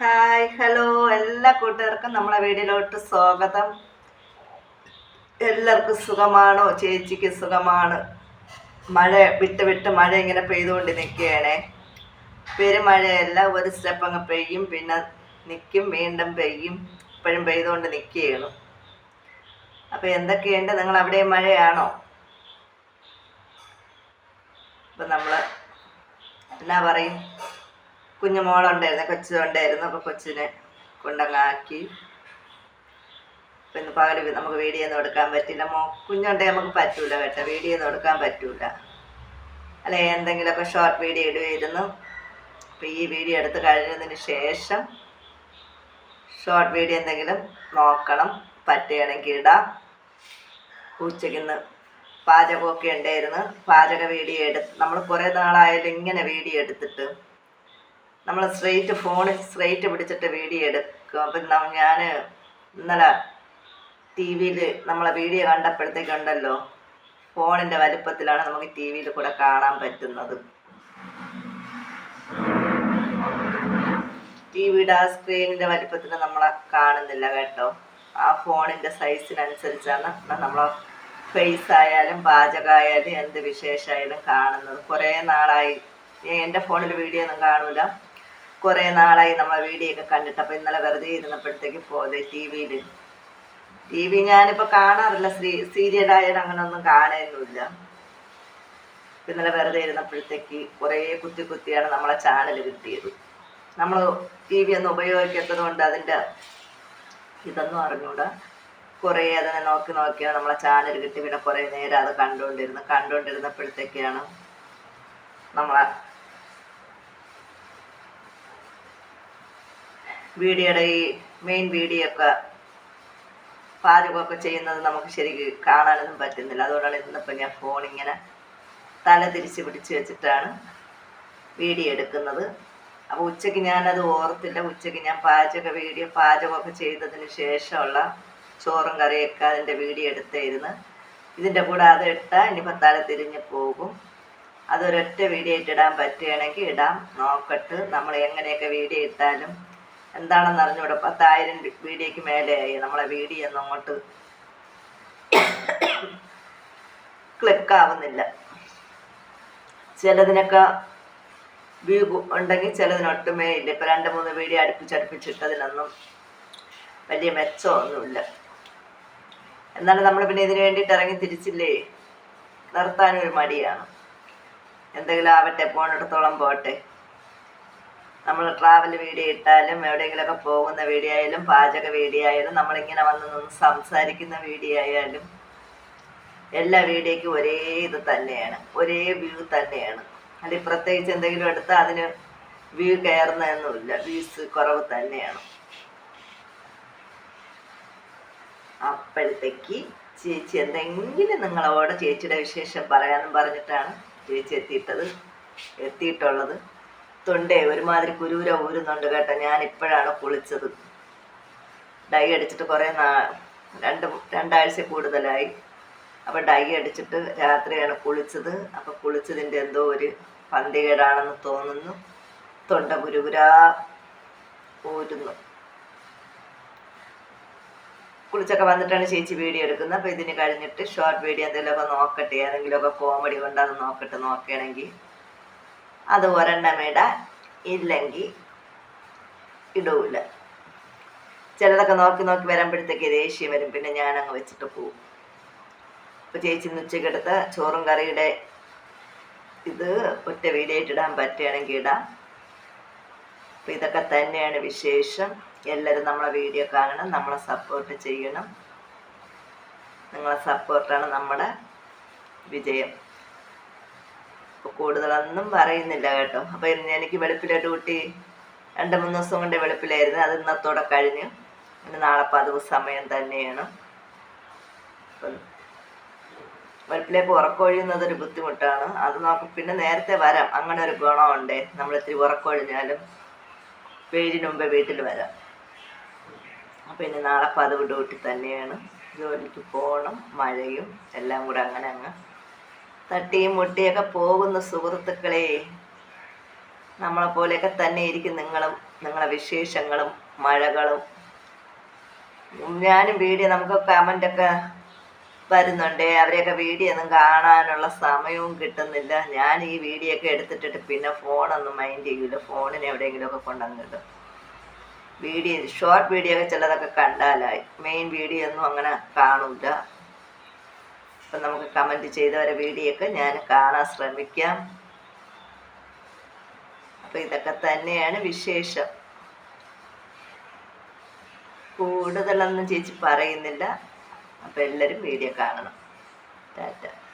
Hi hello എല്ലാ കൂട്ടുകാർക്കും നമ്മളെ വീഡിയോയിലോട്ട് സ്വാഗതം. എല്ലാവർക്കും സുഖമാണോ? ചേച്ചിക്ക് സുഖമാണ്. മഴ വിട്ട് വിട്ട് മഴ ഇങ്ങനെ പെയ്തുകൊണ്ട് നിൽക്കുകയാണേ. പെരുമഴയല്ല ഒരു സ്റ്റെപ്പ് അങ്ങ് പെയ്യും പിന്നെ നിൽക്കും വീണ്ടും പെയ്യും. ഇപ്പോഴും പെയ്തുകൊണ്ട് നിൽക്കുകയാണ്. അപ്പോൾ എന്തൊക്കെയുണ്ട്? നിങ്ങൾ അവിടെ മഴയാണോ? അപ്പം നമ്മൾ എന്നാ പറയും? കുഞ്ഞു മോളുണ്ടായിരുന്നു കൊച്ചു ഉണ്ടായിരുന്നു അപ്പോൾ കൊച്ചിനെ കൊണ്ടങ്ങാക്കി. പിന്നെ പകൽ നമുക്ക് വീഡിയോ എടുക്കാൻ പറ്റില്ല. മോ കുഞ്ഞുണ്ടെങ്കിൽ നമുക്ക് പറ്റൂല കേട്ടോ. വീഡിയോ എടുക്കാൻ പറ്റൂല. അല്ലെ എന്തെങ്കിലുമൊക്കെ ഷോർട്ട് വീഡിയോ ഇടുമായിരുന്നു അപ്പോൾ ഈ വീഡിയോ എടുത്ത് കഴിഞ്ഞതിന് ശേഷം ഷോർട്ട് വീഡിയോ എന്തെങ്കിലും നോക്കണം. പറ്റുകയാണെങ്കിൽ ഇടാം. ഉച്ചയ്ക്ക് ഇന്ന് പാചകമൊക്കെ ഉണ്ടായിരുന്നു. പാചക വീഡിയോ എടുത്ത് നമ്മൾ കുറേ നാളായാലും ഇങ്ങനെ വീഡിയോ എടുത്തിട്ട്. നമ്മൾ സ്ട്രെയിറ്റ് ഫോണിൽ സ്ട്രെയിറ്റ് പിടിച്ചിട്ട് വീഡിയോ എടുക്കും. അപ്പം ഞാൻ ഇന്നലെ ടി വിയിൽ നമ്മളെ വീഡിയോ കണ്ടപ്പോഴത്തേക്കുണ്ടല്ലോ ഫോണിന്റെ വലിപ്പത്തിലാണ് നമുക്ക് ടി വിയിൽ കൂടെ കാണാൻ പറ്റുന്നത്. ടി വിയുടെ ആ സ്ക്രീനിന്റെ വലിപ്പത്തിൽ നമ്മളെ കാണുന്നില്ല കേട്ടോ. ആ ഫോണിന്റെ സൈസിനനുസരിച്ചാണ് നമ്മളെ ഫേസ് ആയാലും പാചകമായാലും എന്ത് വിശേഷമായാലും കാണുന്നത്. കുറേ നാളായി. എന്റെ ഫോണിൽ വീഡിയോ ഒന്നും കാണൂല. കുറേ നാളായി നമ്മളെ വീഡിയോ ഒക്കെ കണ്ടിട്ട്. അപ്പോൾ ഇന്നലെ വെറുതെ ഇരുന്നപ്പോഴത്തേക്ക് പോതെ ടി വിയിൽ ടി വി ഞാനിപ്പോൾ കാണാറില്ല. സീ സീരിയലായാലും അങ്ങനെ ഒന്നും കാണുന്നില്ല ഇന്നലെ വെറുതെ ഇരുന്നപ്പോഴത്തേക്ക് കുറേ കുത്തി കുത്തിയാണ് നമ്മളെ ചാനൽ കിട്ടിയത്. നമ്മൾ ടി വി ഒന്നും ഉപയോഗിക്കാത്തത് കൊണ്ട് അതിന്റെ ഇതൊന്നും അറിഞ്ഞൂടാ. കുറേ അതിനെ നോക്കി നോക്കിയാണ് നമ്മളെ ചാനൽ കിട്ടി. പിന്നെ കുറേ നേരം അത് കണ്ടുകൊണ്ടിരുന്നു. കണ്ടുകൊണ്ടിരുന്നപ്പോഴത്തേക്കാണ് നമ്മളെ വീഡിയോയുടെ ഈ മെയിൻ വീഡിയോ ഒക്കെ പാചകമൊക്കെ ചെയ്യുന്നത് നമുക്ക് ശരിക്ക് കാണാനൊന്നും പറ്റുന്നില്ല. അതുകൊണ്ടാണ് ഇന്നിപ്പോൾ ഞാൻ ഫോൺ ഇങ്ങനെ തല തിരിച്ച് പിടിച്ച് വെച്ചിട്ടാണ് വീഡിയോ എടുക്കുന്നത്. അപ്പോൾ ഉച്ചയ്ക്ക് ഞാനത് ഓർത്തില്ല. ഉച്ചയ്ക്ക് ഞാൻ പാചക വീഡിയോ പാചകമൊക്കെ ചെയ്തതിന് ശേഷമുള്ള ചോറും കറിയൊക്കെ അതിന്റെ വീഡിയോ എടുത്തായിരുന്നു. ഇതിന്റെ കൂടെ അത് ഇട്ടാൽ ഇനിയിപ്പോൾ തല തിരിഞ്ഞ് പോകും. അതൊരൊറ്റ വീഡിയോ ഇട്ടിടാൻ പറ്റുകയാണെങ്കിൽ ഇടാം. നോക്കട്ട് നമ്മൾ എങ്ങനെയൊക്കെ വീഡിയോ ഇട്ടാലും എന്താണെന്ന് അറിഞ്ഞൂടെ പത്തായിരം വീഡിയോക്ക് മേലെയായി. നമ്മളെ വീഡിയോ ഒന്നും അങ്ങോട്ട് ക്ലിക്കാവുന്നില്ല ചിലതിനൊക്കെ വ്യൂ ഉണ്ടെങ്കിൽ ചിലതിനൊട്ടുമേ ഇല്ല. ഇപ്പം രണ്ട് മൂന്ന് വീഡിയോ അടുപ്പിച്ചടുപ്പിച്ചിട്ടതിനൊന്നും വലിയ മെച്ചമൊന്നുമില്ല. എന്നാലും നമ്മൾ പിന്നെ ഇതിനു വേണ്ടിയിട്ട് ഇറങ്ങി തിരിച്ചില്ലേ? നിർത്താനൊരു മടിയാണ്. എന്തെങ്കിലും ആവട്ടെ പോണെടുത്തോളം പോട്ടെ. നമ്മൾ ട്രാവൽ വീഡിയോ ഇട്ടാലും എവിടെയെങ്കിലുമൊക്കെ പോകുന്ന വീഡിയോ ആയാലും പാചക വീഡിയോ ആയാലും നമ്മളിങ്ങനെ വന്ന് നിന്ന് സംസാരിക്കുന്ന വീഡിയോ ആയാലും എല്ലാ വീഡിയോയ്ക്കും ഒരേ ഇത് തന്നെയാണ്. ഒരേ വ്യൂ തന്നെയാണ്. അല്ലെങ്കിൽ പ്രത്യേകിച്ച് എന്തെങ്കിലും എടുത്താൽ അതിന് വ്യൂ കയറുന്നതൊന്നുമില്ല. വ്യൂസ് കുറവ് തന്നെയാണ്. അപ്പോഴത്തേക്ക് ചേച്ചി എന്തെങ്കിലും നിങ്ങളോട് ചേച്ചിയുടെ വിശേഷം പറയാമെന്നും പറഞ്ഞിട്ടാണ് ചേച്ചി എത്തിയിട്ടത് എത്തിയിട്ടുള്ളത്. തൊണ്ടേ ഒരുമാതിരി കുരൂര ഊരുന്നുണ്ട് കേട്ടോ. ഞാൻ ഇപ്പോഴാണ് കുളിച്ചത്. ഡൈ അടിച്ചിട്ട് കുറേ നാ രണ്ട് രണ്ടാഴ്ച കൂടുതലായി. അപ്പോൾ ഡൈ അടിച്ചിട്ട് രാത്രിയാണ് കുളിച്ചത്. അപ്പോൾ കുളിച്ചതിന്റെ എന്തോ ഒരു പന്തികേടാണെന്ന് തോന്നുന്നു. തൊണ്ട കുരുകുരാ ഊരുന്നു. കുളിച്ചൊക്കെ വന്നിട്ടാണ് ചേച്ചി വീഡിയോ എടുക്കുന്നത്. അപ്പോൾ ഇതിന് കഴിഞ്ഞിട്ട് ഷോർട്ട് വീഡിയോ എന്തെങ്കിലുമൊക്കെ നോക്കട്ടെ. ഏതെങ്കിലുമൊക്കെ കോമഡി കൊണ്ട് അത് നോക്കട്ടെ നോക്കുകയാണെങ്കിൽ അത് ഒരെണ്ണം ഇടാം ഇല്ലെങ്കിൽ ഇടൂല. ചിലതൊക്കെ നോക്കി നോക്കി വരുമ്പോഴത്തേക്ക് ദേഷ്യം വരും. പിന്നെ ഞാനങ്ങ് വെച്ചിട്ട് പോവും. അപ്പോൾ ചേച്ചി ഇന്ന് ചോറും കറിയുടെ ഇത് ഒറ്റ വീഡിയോ ഇടാൻ പറ്റുകയാണെങ്കിൽ ഇടാം. അപ്പം ഇതൊക്കെ തന്നെയാണ് വിശേഷം. എല്ലാവരും നമ്മളെ വീഡിയോ കാണണം നമ്മളെ സപ്പോർട്ട് ചെയ്യണം. നിങ്ങളെ സപ്പോർട്ടാണ് നമ്മുടെ വിജയം. കൂടുതലൊന്നും പറയുന്നില്ല കേട്ടോ. അപ്പോൾ ഇന്ന് എനിക്ക് വെളുപ്പിലെ ഡ്യൂട്ടി രണ്ട് മൂന്ന് ദിവസം കൊണ്ട് വെളുപ്പിലായിരുന്നു. അത് ഇന്നത്തോടെ കഴിഞ്ഞു. പിന്നെ നാളെ പതിവ് സമയം തന്നെയാണ്. അപ്പം വെളുപ്പിലേക്ക് ഉറക്കൊഴിയുന്നതൊരു ബുദ്ധിമുട്ടാണ്. അത് നോക്കും പിന്നെ നേരത്തെ വരാം. അങ്ങനെ ഒരു ഗുണമുണ്ട്. നമ്മൾ ഇത്തിരി ഉറക്കൊഴിഞ്ഞാലും പേരിന് മുമ്പേ വീട്ടിൽ വരാം. അപ്പം ഇനി നാളെ പതിവ് ഡ്യൂട്ടി തന്നെയാണ്. ജോലിക്ക് പോകണം. മഴയും എല്ലാം കൂടെ അങ്ങനെ അങ്ങ് തട്ടിയും മുട്ടിയൊക്കെ പോകുന്ന സുഹൃത്തുക്കളെ നമ്മളെ പോലെയൊക്കെ തന്നെ ഇരിക്കും നിങ്ങളും നിങ്ങളെ വിശേഷങ്ങളും മഴകളും. ഞാനും വീഡിയോ നമുക്ക് കമന്റൊക്കെ വരുന്നുണ്ട്. അവരെയൊക്കെ വീഡിയോ ഒന്നും കാണാനുള്ള സമയവും കിട്ടുന്നില്ല. ഞാൻ ഈ വീഡിയോ ഒക്കെ എടുത്തിട്ടിട്ട് പിന്നെ ഫോണൊന്നും മൈൻഡ് ചെയ്യില്ല ഫോണിന് എവിടെയെങ്കിലുമൊക്കെ കൊണ്ടങ്ങിടും വീഡിയോ ഷോർട്ട് വീഡിയോ ഒക്കെ ചിലതൊക്കെ കണ്ടാലായി. മെയിൻ വീഡിയോ ഒന്നും അങ്ങനെ കാണൂല. അപ്പം നമുക്ക് കമന്റ് ചെയ്തവരെ വീഡിയോ ഒക്കെ ഞാൻ കാണാൻ ശ്രമിക്കാം. അപ്പം ഇതൊക്കെ തന്നെയാണ് വിശേഷം. കൂടുതലൊന്നും ചേച്ചി പറയുന്നില്ല. അപ്പം എല്ലാവരും വീഡിയോ കാണണം. ടാറ്റ.